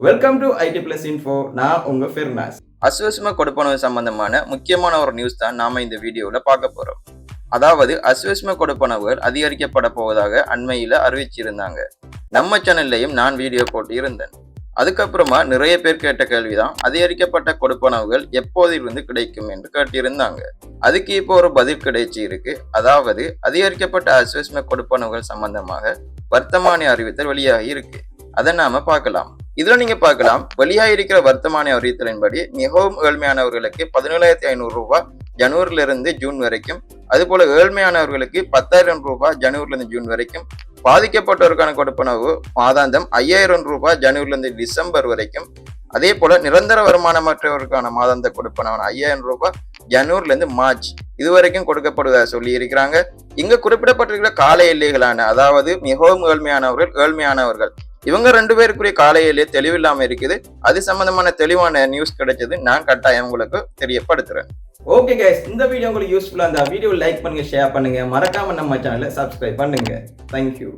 Welcome to IT plus info நான் உங்க ஃபிர்னாஸ் அஸ்வஸ்ம கொடுப்பனவு சம்பந்தமான முக்கியமான ஒரு நியூஸ் தான் நாம இந்த வீடியோவில் பார்க்க போறோம். அதாவது அஸ்வஸ்ம கொடுப்பனவுகள் அதிகரிக்கப்பட போவதாக அண்மையில அறிவிச்சிருந்தாங்க. நம்ம சேனல்லையும் நான் வீடியோ போட்டு இருந்தேன் அதுக்கப்புறமா நிறைய பேர் கேட்ட கேள்விதான் அதிகரிக்கப்பட்ட கொடுப்பனவுகள் எப்போதிலிருந்து கிடைக்கும் என்று கேட்டிருந்தாங்க. அதுக்கு இப்போ ஒரு பதில் கிடைச்சி இருக்கு. அதாவது அதிகரிக்கப்பட்ட அசுவஸ்ம கொடுப்பனவுகள் சம்பந்தமாக வர்த்தமானி அறிவித்தல் வெளியாகி இருக்கு. அதை நாம பார்க்கலாம். இதுல நீங்க பார்க்கலாம். வெளியாக இருக்கிற வர்த்தமான அறிவித்தலின்படி மிகவும் ஏழ்மையானவர்களுக்கு பதினேழாயிரத்தி ஐநூறு ரூபாய் ஜனவரில இருந்து ஜூன் வரைக்கும். அதுபோல ஏழ்மையானவர்களுக்கு பத்தாயிரம் ரூபாய் ஜனவரில இருந்து ஜூன் வரைக்கும். பாதிக்கப்பட்டவருக்கான கொடுப்பனவு மாதாந்தம் ஐயாயிரம் ரூபாய் ஜனவரில இருந்து டிசம்பர் வரைக்கும். அதே போல நிரந்தர வருமானமற்றவருக்கான மாதாந்த கொடுப்பனவான ஐயாயிரம் ரூபாய் ஜனவரில இருந்து மார்ச் இதுவரைக்கும் கொடுக்கப்படுவதாக சொல்லி இருக்கிறாங்க இங்க குறிப்பிடப்பட்டிருக்கிற கால எல்லைகளான அதாவது மிகவும் ஏழ்மையானவர்கள் ஏழ்மையானவர்கள். இவங்க ரெண்டு பேருக்குரிய காலையிலேயே தெளிவு தெளிவில்லாம இருக்குது. அது சம்பந்தமான தெளிவான நியூஸ் கிடைச்சது. நான் கட்டாயம் உங்களுக்கு தெரியப்படுத்துறேன். ஓகே கைஸ் இந்த வீடியோ உங்களுக்கு யூஸ்ஃபுல்லாக இருந்தால் வீடியோ லைக் பண்ணுங்க ஷேர் பண்ணுங்க. மறக்காம நம்ம சேனலை சப்ஸ்கிரைப் பண்ணுங்க. தேங்க்யூ